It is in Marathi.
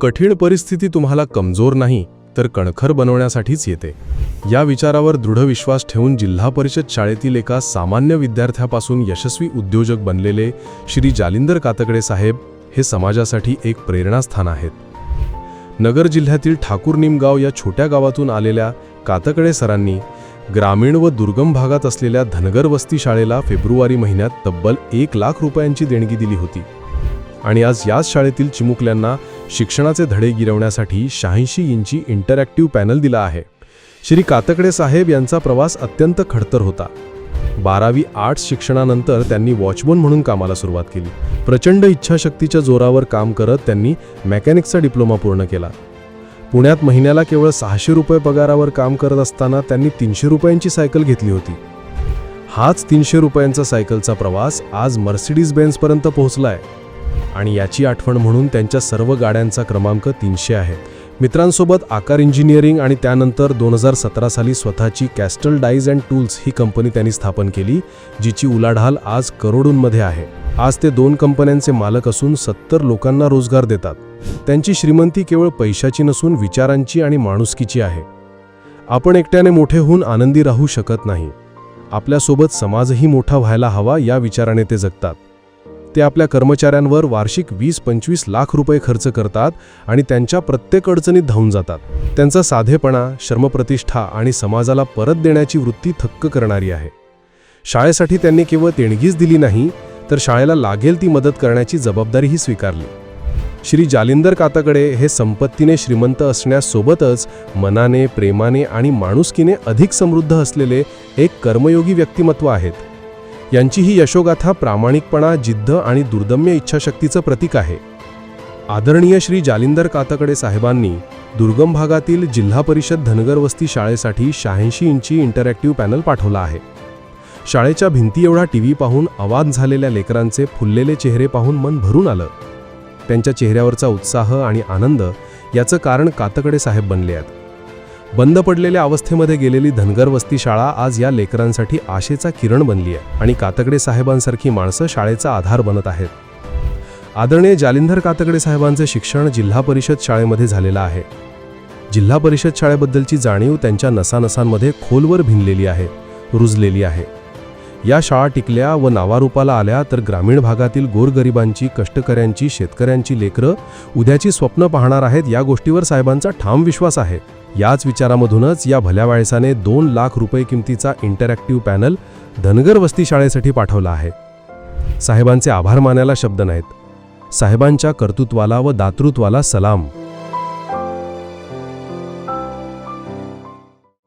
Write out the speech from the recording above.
कठीण परिस्थिती तुम्हाला कमजोर नाही तर कणखर बनवण्यासाठीच येते. या विचारावर दृढ विश्वास ठेवून जिल्हा परिषद शाळेतील एका सामान्य विद्यार्थ्यापासून यशस्वी उद्योजक बनलेले श्री जालिंदर कातकडे साहेब हे समाजासाठी एक प्रेरणास्थान आहेत. नगर जिल्ह्यातील ठाकूर निमगाव या छोट्या गावातून आलेल्या कातकडे सरांनी ग्रामीण व दुर्गम भागात असलेल्या धनगर वस्ती शाळेला फेब्रुवारी महिन्यात तब्बल एक लाख रुपयांची देणगी दिली होती. आणि आज याच शाळेतील चिमुकल्यांना शिक्षणाचे धडे गिरवण्यासाठी शहाऐंशी इंची इंटरॅक्टिव्ह पॅनल दिला आहे. श्री कातकडे साहेब यांचा प्रवास अत्यंत खडतर होता. बारावी आर्ट्स शिक्षणानंतर त्यांनी वॉचमन म्हणून कामाला सुरुवात केली. प्रचंड इच्छाशक्तीच्या जोरावर काम करत त्यांनी मेकॅनिक्सचा डिप्लोमा पूर्ण केला. पुण्यात महिन्याला केवळ सहाशे रुपये पगारावर काम करत असताना त्यांनी तीनशे रुपयांची सायकल घेतली होती. हाच तीनशे रुपयांचा सायकलचा प्रवास आज मर्सिडीज बेन्सपर्यंत पोहोचला आहे आणि याची आठवण म्हणून त्यांच्या सर्व गाड्यांचा क्रमांक तीनशे आहे. मित्रांसोबत आकार इंजिनिअरिंग आणि त्यानंतर दोन हजार सतरा साली स्वतःची कॅस्टल डाईज अँड टूल्स ही कंपनी त्यांनी स्थापन केली जिची उलाढाल आज करोडोंमध्ये आहे. आज ते दोन कंपन्यांचे मालक असून सत्तर लोकांना रोजगार देतात. त्यांची श्रीमंती केवळ पैशाची नसून विचारांची आणि माणुसकीची आहे. आपण एकट्याने मोठे होऊन आनंदी राहू शकत नाही. आपल्यासोबत समाजही मोठा व्हायला हवा या विचाराने ते जगतात. ते आपल्या कर्मचाऱ्यांवर वार्षिक वीस पंचवीस लाख रुपये खर्च करतात आणि त्यांच्या प्रत्येक अडचणीत धावून जातात. त्यांचा साधेपणा श्रमप्रतिष्ठा आणि समाजाला परत देण्याची वृत्ती थक्क करणारी आहे. शाळेसाठी त्यांनी केवळ देणगीच दिली नाही तर शाळेला लागेल ती मदत करण्याची जबाबदारीही स्वीकारली. श्री जालिंदर काताकडे हे संपत्तीने श्रीमंत असण्यासोबतच मनाने प्रेमाने आणि माणुसकीने अधिक समृद्ध असलेले एक कर्मयोगी व्यक्तिमत्व आहेत. यांची ही यशोगाथा प्रामाणिकपणा जिद्द आणि दुर्दम्य इच्छाशक्तीचं प्रतीक आहे. आदरणीय श्री जालिंदर कातकडे साहेबांनी दुर्गम भागातील जिल्हा परिषद धनगर वस्ती शाळेसाठी शहाऐंशी इंची इंटरॅक्टिव्ह पॅनल पाठवला आहे. शाळेच्या भिंती एवढा टी व्ही पाहून आवाज झालेल्या लेकरांचे फुललेले चेहरे पाहून मन भरून आलं. त्यांच्या चेहऱ्यावरचा उत्साह आणि आनंद याचं कारण कातकडे साहेब बनले आहेत. बंद पडलेल्या अवस्थेमध्ये गेलेली धनगर वस्ती शाळा आज या लेकरांसाठी आशेचा किरण बनली आहे आणि कातकडे साहेबांसारखी माणसं शाळेचा आधार बनत आहेत. आदरणीय जालिंधर कातकडे साहेबांचे शिक्षण जिल्हा परिषद शाळेमध्ये झालेलं आहे. जिल्हा परिषद शाळेबद्दलची जाणीव त्यांच्या नसानसांमध्ये खोलवर भिनलेली आहे रुजलेली आहे. या शाळा टिकल्या व नावारूपाला आल्या तर ग्रामीण भागातील गोरगरिबांची कष्टकऱ्यांची शेतकऱ्यांची लेकरं उद्याची स्वप्न पाहणार आहेत या गोष्टीवर साहेबांचा ठाम विश्वास आहे. याच विचारामधूनच या भल्या वाळसाने दोन लाख रुपये किमतीचा इंटरॅक्टिव्ह पॅनल धनगर वस्ती शाळेसाठी पाठवला आहे. साहेबांचे आभार मानायला शब्द नाहीत. साहेबांच्या कर्तृत्वाला व दातृत्वाला सलाम.